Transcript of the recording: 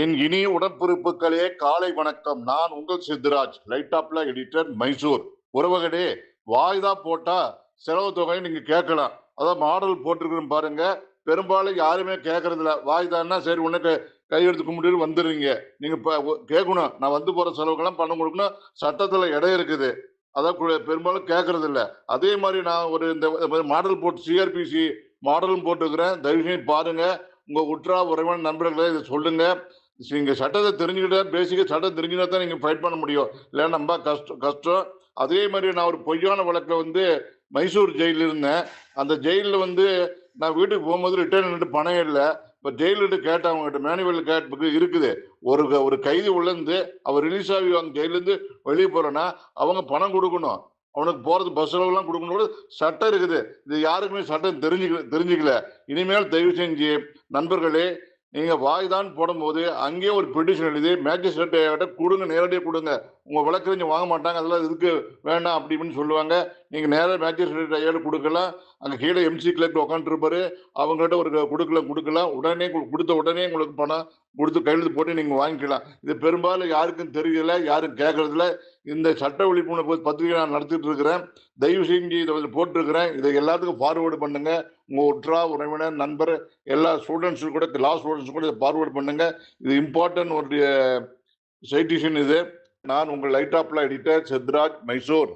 என் இனிய உடற்பிறப்புகளே காலை வணக்கம். நான் உங்கள் சித்ராஜ் லைட்டாப்ல எடிட்டர் மைசூர் உறவகடே வாய்தா போட்டா செலவு தொகையை நீங்க கேட்கலாம். அதான் மாடல் போட்டிருக்கிறோம் பாருங்க. பெரும்பாலும் யாருமே கேட்கறதில்ல. வாய்தான்னா சரி உனக்கு கையெடுத்து கும்பிட்டு வந்துடுறீங்க. நீங்க கேட்கணும். நான் வந்து போற செலவுக்கெல்லாம் பணம் கொடுக்கணும். சட்டத்துல இடம் இருக்குது. அதான் பெரும்பாலும் கேட்கறது இல்லை அதே மாதிரி நான் ஒரு இந்த மாடல் போட்டு சிஆர்பிசி மாடலும் போட்டுக்கிறேன். தயவு செஞ்சு பாருங்க. உங்க உற்றா உறவினர் நண்பர்களே இதை சொல்லுங்க. நீங்க சட்டத்தை தெரிஞ்சுக்கிட்டா பேசிக்க சட்டம் தெரிஞ்சுனா தான் நீங்க ஃபைட் பண்ண முடியும். இல்லை ரொம்ப கஷ்டம் கஷ்டம். அதே மாதிரி நான் ஒரு பொய்யான வழக்கில் வந்து மைசூர் ஜெயிலில் இருந்தேன். அந்த ஜெயிலில் வந்து நான் வீட்டுக்கு போகும்போது ரிட்டர்ன் பணம் இல்லை. இப்போ ஜெயிலிட்டு கேட்டேன் அவங்ககிட்ட மேனுவல் கேட் இருக்குது. ஒரு ஒரு கைதி உள்ளேருந்து அவர் ரிலீஸ் ஆகி அவங்க ஜெயிலேருந்து வெளியே போகிறேன்னா அவங்க பணம் கொடுக்கணும். அவனுக்கு போகிறது பஸ் செலவுலாம் கொடுக்கணும் கூட சட்டம் இருக்குது. இது யாருக்குமே சட்டம் தெரிஞ்சுக்க தெரிஞ்சுக்கல. இனிமேல் தயவு செஞ்சு நண்பர்களே நீங்க வாய்தான் போடும்போது அங்கேயே ஒரு பெட்டிஷன் எழுதி மேஜிஸ்ட்ரேட் கொடுங்க நேரடியாக கொடுங்க. உங்க வழக்கறிஞர் வாங்க மாட்டாங்க அதெல்லாம் இதுக்கு வேண்டாம் அப்படி இப்படின்னு சொல்லுவாங்க. நீங்க நேராக மேஜிஸ்ட்ரேட் ஐயாடு கொடுக்கலாம். அங்கே கீழே எம்சி கிளர்க் உட்காந்துருப்பாரு அவங்கள்ட்ட ஒரு கொடுக்கலாம் கொடுக்கலாம். உடனே கொடுத்த உடனே உங்களுக்கு பணம் கொடுத்து கையெழுத்து போட்டு நீங்க வாங்கிக்கலாம். இது பெரும்பாலும் யாருக்கும் தெரியல யாரும் கேட்கறதில்ல இந்த சட்ட விழிப்புணர்வு பத்திரிகை நான் நடத்திட்டு இருக்கிறேன். தயவு செஞ்சு இதை போட்டிருக்கிறேன். இதை எல்லாத்துக்கும் ஃபார்வேர்டு பண்ணுங்க. உங்கள் உற்றா உறவினர் நண்பர் எல்லா ஸ்டூடெண்ட்ஸும் கூட லா ஸ்டூடெண்ட்ஸ் கூட இதை ஃபார்வேர்டு பண்ணுங்க. இது இம்பார்ட்டன்ட் ஒரு uh, சைட்டிஷன் இது. நான் உங்கள் லைட் ஆப்ல எடிட்டர் செத்ராஜ் மைசூர்